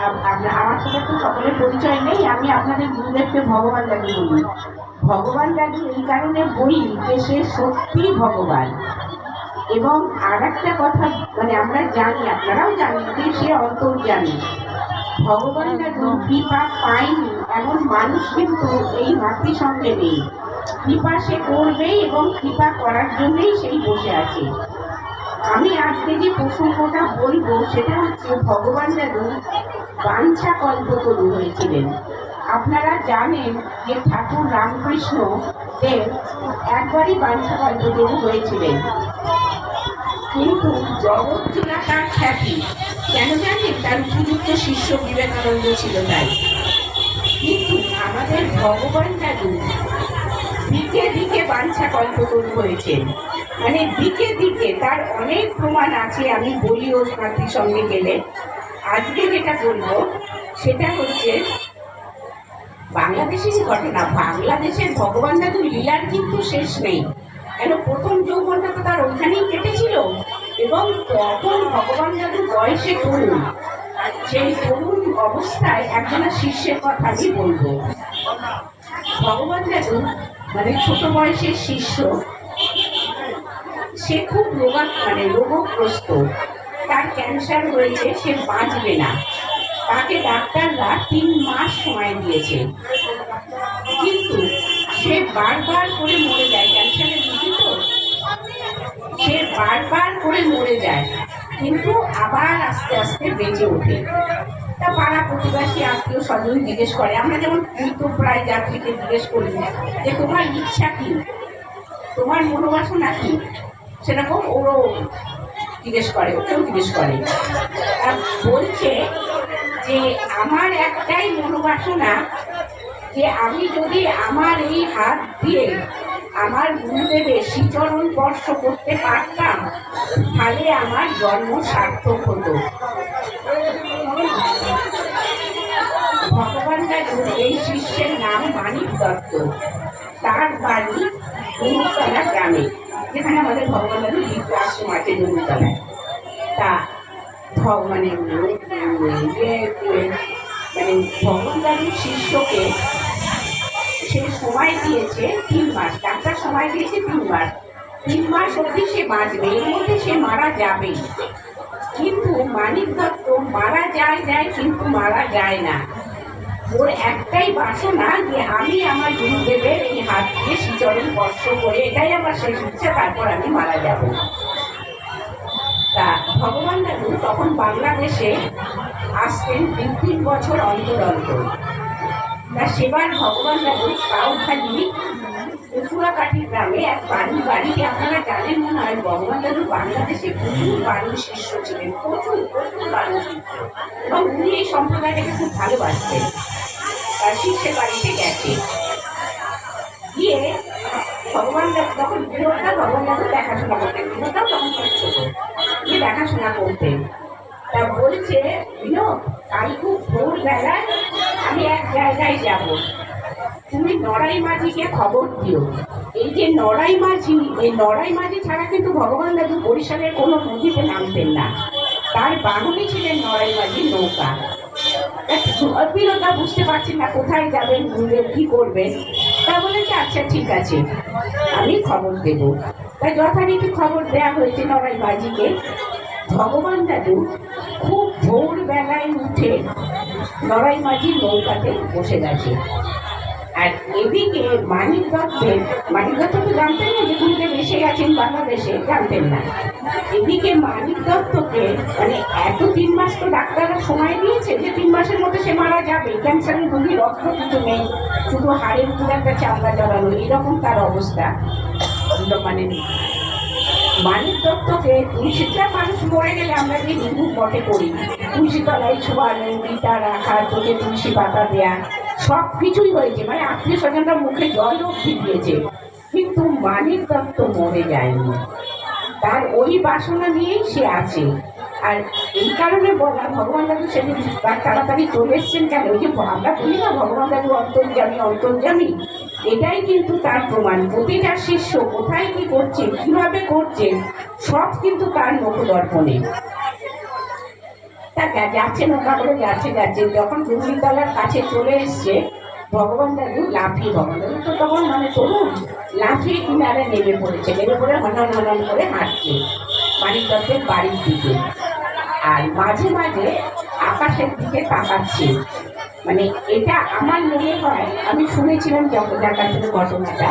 আমার সাথে তো সকলের পরিচয় নেই আমি আপনাদের গুরুদেবকে ভগবান দাদু বলি। ভগবান দাদু এই কারণে বলি যে সে সত্যি ভগবান। এবং আর একটা কথা মানে আমরা জানি আপনারাও জানেন যে সে অন্তর্জামী। ভগবান দাদু কৃপা পায়নি এমন মানুষ কিন্তু এই মাতৃসঙ্গে নেই। কৃপা সে করবে এবং কৃপা করার জন্যই সেই বসে আছে। আমি আজকে যে প্রসঙ্গটা বলব সেটা হচ্ছে ভগবান দাদু বাঞ্ছা কল্পতরু হয়েছিলেন। আপনারা জানেন যে ঠাকুর রামকৃষ্ণ দেব একবারই বাঞ্ছা কল্পতরু হয়েছিলেন। কিন্তু জগৎ তার খ্যাতি, কেন জানেন তার উপযুক্ত শিষ্য বিবেকানন্দ ছিল তাই। কিন্তু আমাদের ভগবান দাদু দিকে দিকে বাঞ্ছা কল্পতরু হয়েছেন। মানে দিকে দিকে তার অনেক প্রমাণ আছে, আমি বলি মাতৃ সঙ্গে গেলে। আজকে যেটা বলব, সেটা হচ্ছে বাংলাদেশের ঘটনা। বাংলাদেশের ভগবান দাদুর লীলার কিন্তু শেষ নেই। কেন? প্রথম যৌবনটা তো তার ওইখানেই কেটেছিল। এবং তখন ভগবান দাদু বয়সে তরুণ। সেই তরুণ অবস্থায় একজনের শিষ্যের কথা আমি বলব। ভগবান দাদু মানে ছোট বয়সের শিষ্য, সে খুব রোগা মানে রোগগ্রস্ত। ক্যান্সার হয়েছে, সে বাঁচবে না। তাকে ডাক্তাররা তিন মাস সময় দিয়েছে। কিন্তু সে বারবার করে মরে যায়। ক্যান্সারের রুগী তো? সে বারবার করে মরে যায়, কিন্তু আবার আস্তে আস্তে বেঁচে ওঠে। তা পাড়া প্রতিবাসী আত্মীয় স্বজন জিজ্ঞেস করে, আমরা যেমন মৃত প্রায় যাত্রীকে জিজ্ঞেস করি যে তোমার ইচ্ছা কি? তোমার মনোবাসনা কি? সেরকম ওরও জিজ্ঞেস করে ওকেও জিজ্ঞেস করে বলছে যে, আমার একটাই মনোবাসনা যে আমি যদি আমার এই হাত দিয়ে আমার গুরুদেবের শ্রীচরণ স্পর্শ করতে পারতাম, তাহলে আমার জন্ম সার্থক হতো। ভগবান এই শিষ্যের নাম মানিক দত্ত। তার বাড়ি গ্রামে। যেখানে আমাদের ভগবান দাদু দ্বিতীয় আশ্রম আছে ডুমুরতলায় তা ভ- মানে ভগবান দাদুর শিষ্যকে সে সময় দিয়েছে তিন মাস, ডাক্তার সময় দিয়েছে তিন মাস। তিন মাস অবধি সে বাঁচবে, এর মধ্যে সে মারা যাবে। কিন্তু মানিক দত্ত মারা যায় যায়, কিন্তু মারা যায় না। ওর একটাই বাসনা যে আমি আমার গুরুদেবের এই হাত দিয়ে শ্রীচরণ স্পর্শ করে এটাই আমার শেষ ইচ্ছা, তারপর আমি মারা যাব। তা ভগবান দাদু তখন বাংলাদেশে আসতেন দু তিন বছর অন্তর অন্তর। তা সেবার ভগবান দাদু কাউখালি উচুয়াকাঠি গ্রামে এক বাড়ি বাড়িতে আপনারা জানেন মনে হয় ভগবান দাদু বাংলাদেশে প্রচুর বাড়ির শিষ্য ছিলেন, প্রচুর প্রচুর শিষ্য। এবং উনি এই সম্প্রদায়টাকে খুব ভালোবাসতেন। শিষ্যের বাড়িতে গেছে। গিয়ে ভগবান তখন বিনোদটা ভগবান দাদু দেখাশোনা করতেন বিনোদটাও তখন খুব গিয়ে দেখাশোনা করতেন। তা বলছে কাল খুব ভোরবেলায় আমি এক জায়গায় যাব। তুমি নড়াই মাঝিকে খবর দিও। এই যে নড়াই মাঝি, এই নড়াই মাঝি ছাড়া কিন্তু ভগবান দাদু বরিশালের কোনো নদীতে নামতেন না। তার বাহনে ছিলেন নড়াই মাঝি নৌকা। বিরোধা বুঝতে পারছেন না কোথায় যাবেন ঘুরবেন কি করবেন তা বলেছে আচ্ছা ঠিক আছে, আমি খবর দেব। তাই যথারীতি খবর দেওয়া হয়েছে নড়াই মাঝিকে ভগবান দাদু খুব ভোর বেলায় উঠে লড়াই মাঝি নৌকাতে বসে গেছে। আর এদিকে মানিক দত্তের মানিক দত্ত তো জানতেন না যে গুরুদেব এসে গেছেন বাংলাদেশে, জানতেন না। এদিকে মানিক দত্তকে মানে এত তিন মাস তো ডাক্তাররা সময় দিয়েছে যে তিন মাসের মধ্যে সে মারা যাবে। ক্যান্সারের রোগী রক্ত কিছু নেই, শুধু হাড়ের উপর একটা চামড়া জড়ানো এরকম তার অবস্থা। মানে মানিক দত্তকে তুলসীটা মানুষ মরে গেলে আমরা যে হিন্দু বটে করি তুলসী তলায় গীতা রাখা চোখে তুলসী পাতা দেয়া সব কিছুই হয়েছে। মানে আত্মীয় স্বজনরা মুখে জল জলও দিয়েছে কিন্তু মানিক দত্ত মরে যায়নি। তার ওই বাসনা নিয়েই সে আছে। আর এই কারণে বলা ভগবান দাদু সেদিন তাড়াতাড়ি চলে এসছেন কেন? ওই যে আমরা বলি না, ভগবান দাদু অন্তর্জামী অন্তর্জামী এটাই কিন্তু তার প্রমাণ। প্রতিটা শিষ্য কোথায় কি করছে, কীভাবে করছে, সব কিন্তু তার মুখদর্পণে। তা যাচ্ছে নৌকা করে যাচ্ছে যাচ্ছে যখন ডুবলিতলার কাছে চলে এসছে, ভগবান দাদু লাফিয়ে ভগবান তো তখন মানে তরুণ, লাফিয়ে কিনারে নেমে পড়েছে। নেমে পড়ে হনন হনন করে হাঁটছে মানিক দত্তের বাড়ির দিকে। আর মাঝে মাঝে আকাশের দিকে তাকাচ্ছে। মানে এটা আমার মনে হয়, আমি শুনেছিলাম যখন যার কাছ ঘটনাটা,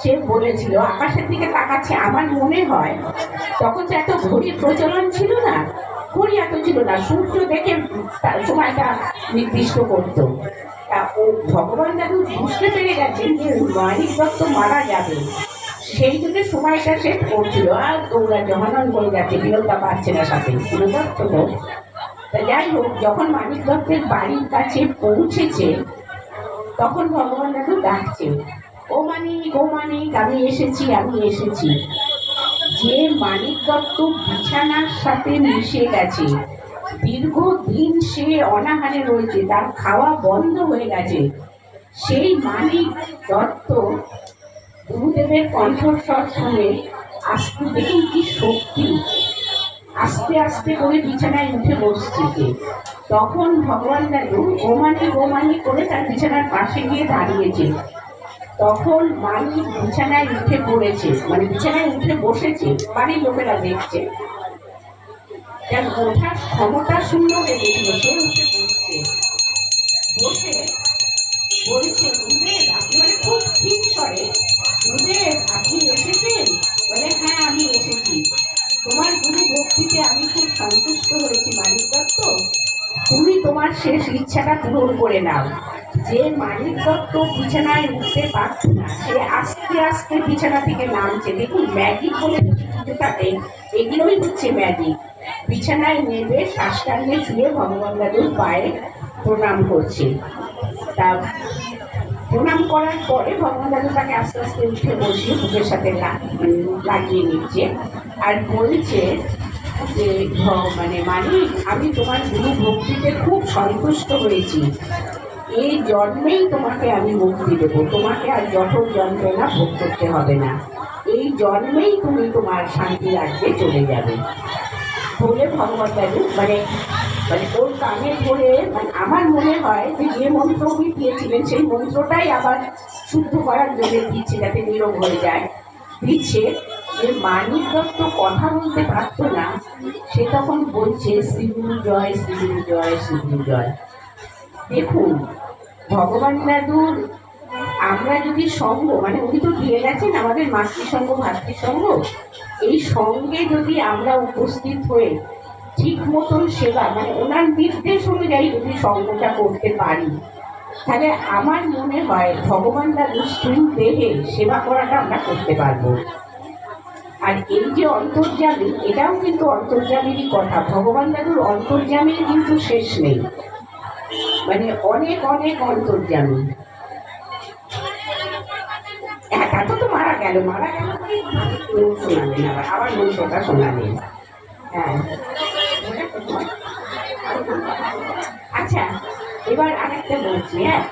সে বলেছিল, আকাশের দিকে তাকাচ্ছে। আমার মনে হয়, তখন তো এত ঘড়ির প্রচলন ছিল না ঘড়ি এত ছিল না সূর্য দেখে তার সময়টা নির্দিষ্ট করতো। তা ও ভগবান দাদু বুঝতে পেরে গেছেন যে মানিক দত্ত মারা যাবে, সেই জন্য সময়টা সে করছিল। আর তোমরা জহানন করে যাচ্ছে বিরোধটা পাচ্ছে না সাথে। বিনোদত্ত হোক তা। যাই হোক, যখন মানিক দত্তের বাড়ির কাছে পৌঁছেছে, তখন ভগবান দাদু ডাকছে, ও মানিক ও মানিক, আমি এসেছি আমি এসেছি। যে মানিক দত্ত বিছানার সাথে মিশে গেছে। দীর্ঘদিন সে অনাহারে রয়েছে, তার খাওয়া বন্ধ হয়ে গেছে। সেই মানিক দত্ত গুরুদেবের কণ্ঠস্বর শুনে আস্তে দেখুন কি শক্তি। আস্তে আস্তে করে বিছানায় উঠে বসছে তখন ভগবান দাদু গোমানি গোমানি করে তার বিছানার পাশে গিয়ে দাঁড়িয়েছে। তখন মানি বিছানায় উঠে পড়েছে মানে বিছানায় উঠে বসেছে বাড়ির লোকেরা দেখছে। যার ওঠার ক্ষমতা শূন্য হয়ে গেছিল, সে উঠে বসছে। বসে বলছে আপনি মানে খুব আপনি এসেছেন? বলে হ্যাঁ আমি এসেছি। তোমার গুরু ভক্তিতে আমি খুব সন্তুষ্ট হয়েছি মানিক দত্ত তুমি তোমার শেষ ইচ্ছাটা পূরণ করে নাও। যে মানিক দত্ত বিছানায় উঠতে পারত না, সে আস্তে আস্তে বিছানা থেকে নামছে। দেখুন ম্যাজিক বলে থাকে এগুলোই হচ্ছে ম্যাজিক বিছানায় নেবে শ্বাসটাঙ্গে শুয়ে ভগবান দাদুর পায়ে প্রণাম করছে। তা প্রণাম করার পরে ভগবান দাদু তাকে আস্তে আস্তে উঠে বসিয়ে বুকের সাথে লাগিয়ে নিচ্ছে আর বলছে যে মানে মালিক, আমি তোমার গুরু ভক্তিতে খুব সন্তুষ্ট হয়েছি। এই জন্মেই তোমাকে আমি মুক্তি দেবো। তোমাকে আর জঠর যন্ত্রণা ভোগ করতে হবে না। এই জন্মেই তুমি তোমার শান্তি রাজ্যে চলে যাবে। বলে ভগবান দাদু মানে মানে ওর কানে ধরে মানে আমার মনে হয় যে যে মন্ত্র উনি দিয়েছিলেন, সেই মন্ত্রটাই আবার শুদ্ধ করার জন্য দিচ্ছে যাতে নীরব হয়ে যায়। দিচ্ছে যে মানিক দত্ত কথা বলতে পারতো না, সে তখন বলছে, শ্রীগুরু জয় শ্রীগুরু জয় শ্রীগুরু জয়। দেখুন ভগবান দাদুর, আমরা যদি সঙ্গ মানে উনি তো দিয়ে গেছেন আমাদের মাতৃসঙ্গ, ভাতৃসঙ্গ, এই সঙ্গে যদি আমরা উপস্থিত হয়ে ঠিক মতন সেবা মানে ওনার নির্দেশ অনুযায়ী যদি সঙ্গটা করতে পারি, তাহলে আমার মনে হয় ভগবান দাদুর স্থূল দেহে সেবা করাটা আমরা করতে পারব। আর এই যে অন্তর্জামী এটাও কিন্তু অন্তর্জামীরই কথা, ভগবান দাদুর অন্তর্জামীর কিন্তু শেষ নেই। মানে অনেক অনেক অন্তর্জামী একা তো তো মারা গেল। মারা শোনালেন আবার হ্যাঁ। আচ্ছা এবার বলছি হ্যাঁ।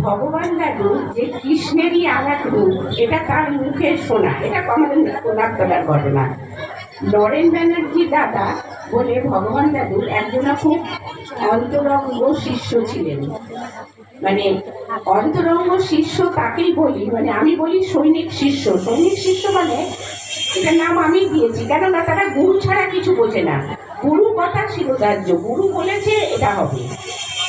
ভগবান দাদু যে কৃষ্ণেরই রূপ এটা তার মুখে শোনা। এটা আমাদের কোনাকতলার ঘটনা। নরেন ব্যানার্জি দাদা বলে ভগবান দাদুর একজনা খুব অন্তরঙ্গ শিষ্য ছিলেন। মানে অন্তরঙ্গ শিষ্য তাকেই বলি মানে আমি বলি সৈনিক শিষ্য। সৈনিক শিষ্য মানে এটার নাম আমি দিয়েছি, কেননা তারা গুরু ছাড়া কিছু বোঝে না। গুরু কথা শিরোধার্য গুরু বলেছে এটা হবে।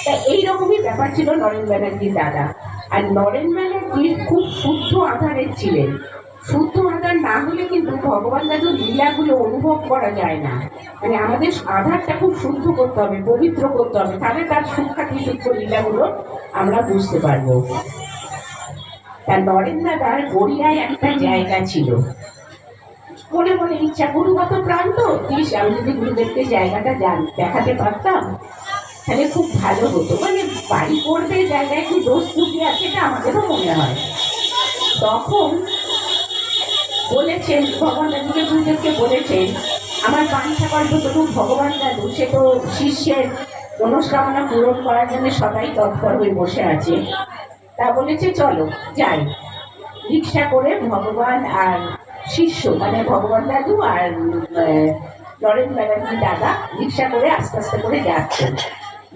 তা এইরকমই ব্যাপার ছিল নরেন ব্যানার্জির দাদা। আর নরেন ব্যানার্জি খুব শুদ্ধ আধারের ছিলেন। শুদ্ধ আধার না হলে কিন্তু ভগবান দাদুর লীলাগুলো অনুভব করা যায় না। মানে আমাদের আধারটা খুব শুদ্ধ করতে হবে, পবিত্র করতে হবে, তাহলে তার সুখ্যাতি সূক্ষ্ম লীলাগুলো আমরা বুঝতে পারব। তার নরেন দাদার গড়িয়ায় একটা জায়গা ছিল। মনে মনে ইচ্ছা, গুরুগত প্রান্ত? ইস, আমি যদি গুরুদেবকে জায়গাটা জান, দেখাতে পারতাম, তাহলে খুব ভালো হতো। মানে বাড়ি করবে জায়গায় কি দোষ ত্রুটি আছে এটা আমাদেরও মনে হয়। তখন বলেছেন, ভগবান দাদুকে গুরুদেবকে বলেছেন, আমার বাঞ্ছা কল্পতরু ভগবান দাদু সে তো শিষ্যের মনস্কামনা পূরণ করার জন্য সবাই তৎপর হয়ে বসে আছে। তা বলেছে, চলো, যাই। রিক্সা করে ভগবান আর শিষ্য মানে ভগবান দাদু আর নরেন ব্যানার্জি দাদা রিক্সা করে আস্তে আস্তে করে যাচ্ছেন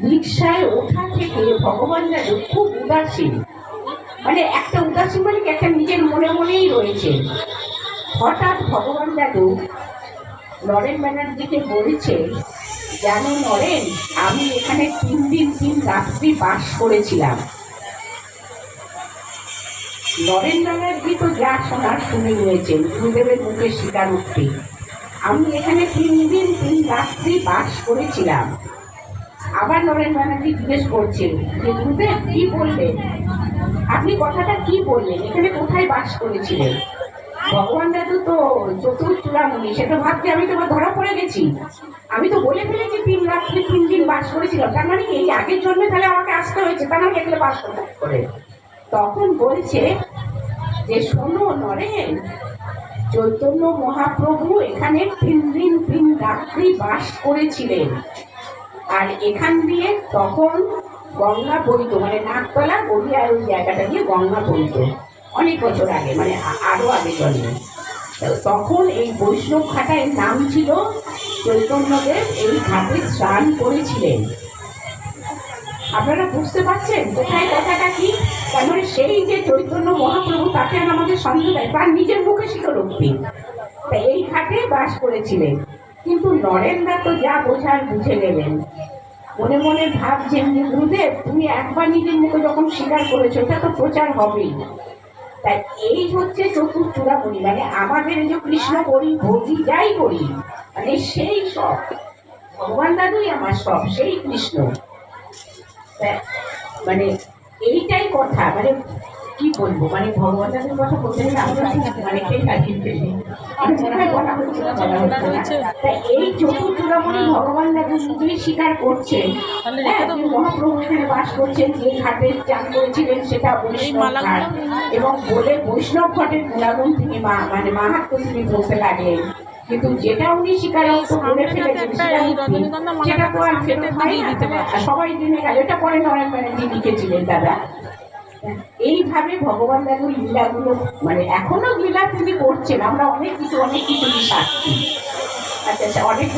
রিক্সায় ওঠা থেকে ভগবান দাদু খুব উদাসীন। মানে একটা উদাসীন মানে একটা নিজের মনে মনেই রয়েছে। হঠাৎ ভগবান দাদু নরেন ব্যানার্জিকে বলছে, জানো নরেন, আমি এখানে তিন দিন, তিন রাত্রি বাস করেছিলাম। নরেন ব্যানার্জি তো যা শোনার শুনে নিয়েছেন, গুরুদেবের মুখে স্বীকারোক্তি। আমি এখানে তিন দিন, তিন রাত্রি বাস করেছিলাম। আবার নরেন ব্যানার্জি জিজ্ঞেস করছেন, যে গুরুদেব, কি বললেন? আপনি কথাটা কি বললেন? এখানে কোথায় বাস করেছিলেন? ভগবান দাদু তো চতুর চূড়ামণি সেটা ভাবছি আমি তোমার ধরা পড়ে গেছি। আমি তো বলে ফেলেছি তিন রাত্রি তিন দিন বাস করেছিলাম। তার মানে এই আগের জন্মে তাহলে আমাকে আসতে হয়েছে তার মানে এখানে বাস করে তখন বলছে যে শোনো নরেন চৈতন্য মহাপ্রভু এখানে তিন দিন তিন রাত্রি বাস করেছিলেন। আর এখান দিয়ে তখন গঙ্গা বইত মানে নাকতলা গড়িয়ার ওই জায়গাটা দিয়ে গঙ্গা বইত অনেক বছর আগে মানে আরও আগে জন্মে তখন এই বৈষ্ণব খাটায় নাম ছিল চৈতন্যদেব এই ঘাটে স্নান করেছিলেন। আপনারা বুঝতে পারছেন কোথায় কথাটা কি? তার মানে সেই যে চৈতন্য মহাপ্রভু, তাকে আর আমাদের সন্দেহ দেয় তার নিজের মুখে স্বীকারোক্তি তা এই ঘাটে বাস করেছিলেন। কিন্তু নরেন্দা তো যা বোঝার বুঝে গেলেন। মনে মনে ভাবছেন গুরুদেব, তুমি একবার নিজের মুখে যখন স্বীকার করেছ, এটা তো প্রচার হবেই। তাই এই হচ্ছে চতুর করি। মানে আমাদের যে কৃষ্ণ করি ভক্তি যাই করি মানে সেই সব। ভগবান দাদুই আমার সব, সেই কৃষ্ণ। মানে এইটাই কথা। মানে কি বলব? মানে ভগবান দাদুর কথা বলতে গেলে আমরা মানে কাটিয়ে ফেলি আমি মনে হয় তা এই চতুর্চূড়ামণি ভগবান নিজেই স্বীকার করছেন হ্যাঁ মহাপ্রভু এখানে বাস করছেন যে ঘাটে চান করেছিলেন সেটা বৈষ্ণব ঘাট। এবং বলে বৈষ্ণব ঘাটের গুণাগুণ তিনি মা মানে মাহাত্ম তিনি বলতে লাগলেন। কিন্তু যেটা উনি স্বীকারোক্ত করে ফেলেছেন সেটা তো আর ফেরত হয় না সবাই জেনে গেল। এটা পরে নরেন ব্যানার্জি লিখেছিলেন দাদা। এইভাবে ভগবান দাদুর লীলাগুলো মানে এখনও লীলা তিনি করছেন, আমরা অনেক কিছু অনেক কিছু সাক্ষী আচ্ছা আচ্ছা অনেক